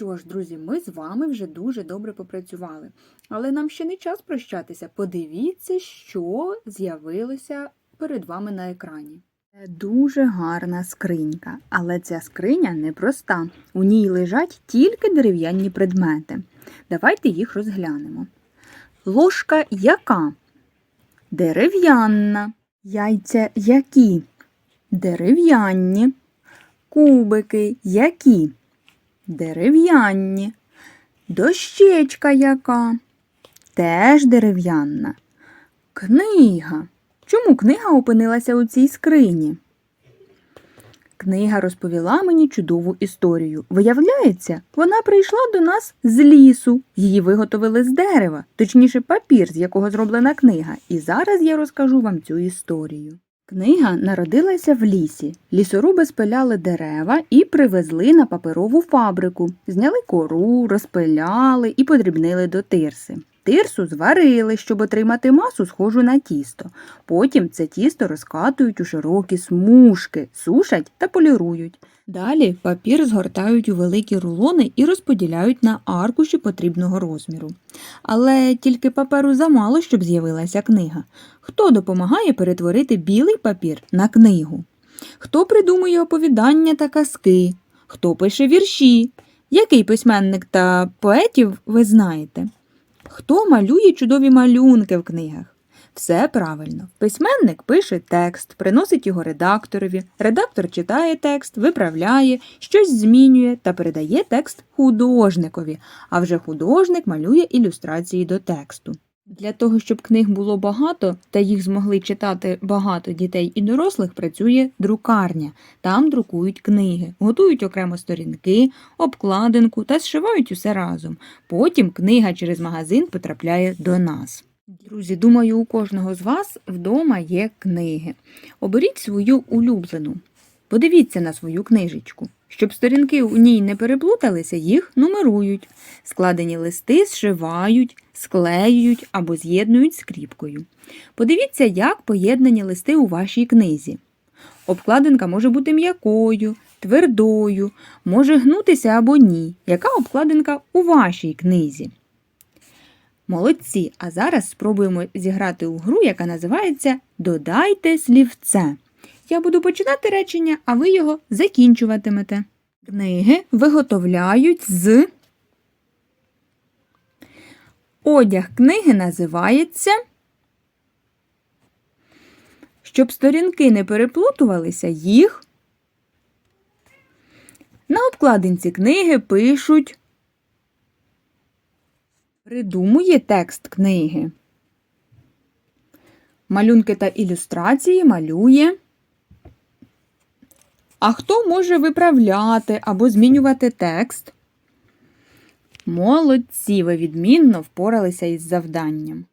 що ж, друзі, ми з вами вже дуже добре попрацювали. Але нам ще не час прощатися. Подивіться, що з'явилося перед вами на екрані. Це дуже гарна скринька, але ця скриня непроста. У ній лежать тільки дерев'яні предмети. Давайте їх розглянемо. Ложка яка? Дерев'яна. Яйця які? Дерев'яні. Кубики які? Дерев'яні. Дощечка яка? Теж дерев'яна. Книга. Чому книга опинилася у цій скрині? Книга розповіла мені чудову історію. Виявляється, вона прийшла до нас з лісу. Її виготовили з дерева, точніше, папір, з якого зроблена книга. І зараз я розкажу вам цю історію. Книга народилася в лісі. Лісоруби спиляли дерева і привезли на паперову фабрику. Зняли кору, розпиляли і подрібнили до тирси. Тирсу зварили, щоб отримати масу, схожу на тісто. Потім це тісто розкатують у широкі смужки, сушать та полірують. Далі папір згортають у великі рулони і розподіляють на аркуші потрібного розміру. Але тільки паперу замало, щоб з'явилася книга. Хто допомагає перетворити білий папір на книгу? Хто придумує оповідання та казки? Хто пише вірші? Який письменник та поетів ви знаєте? Хто малює чудові малюнки в книгах? Все правильно. Письменник пише текст, приносить його редакторові. Редактор читає текст, виправляє, щось змінює та передає текст художникові, а вже художник малює ілюстрації до тексту. Для того, щоб книг було багато та їх змогли читати багато дітей і дорослих, працює друкарня. Там друкують книги, готують окремо сторінки, обкладинку та зшивають усе разом. Потім книга через магазин потрапляє до нас. Друзі, думаю, у кожного з вас вдома є книги. Оберіть свою улюблену. Подивіться на свою книжечку. Щоб сторінки у ній не переплуталися, їх нумерують. Складені листи зшивають, склеюють або з'єднують скріпкою. Подивіться, як поєднані листи у вашій книзі. Обкладинка може бути м'якою, твердою, може гнутися або ні. Яка обкладинка у вашій книзі? Молодці! А зараз спробуємо зіграти у гру, яка називається Додайте слівце. Я буду починати речення, а ви його закінчуватимете. Книги виготовляють з. Одяг книги називається. Щоб сторінки не переплутувалися, їх. На обкладинці книги пишуть. Придумує текст книги. Малюнки та ілюстрації малює. А хто може виправляти або змінювати текст? Молодці, ви відмінно впоралися із завданням.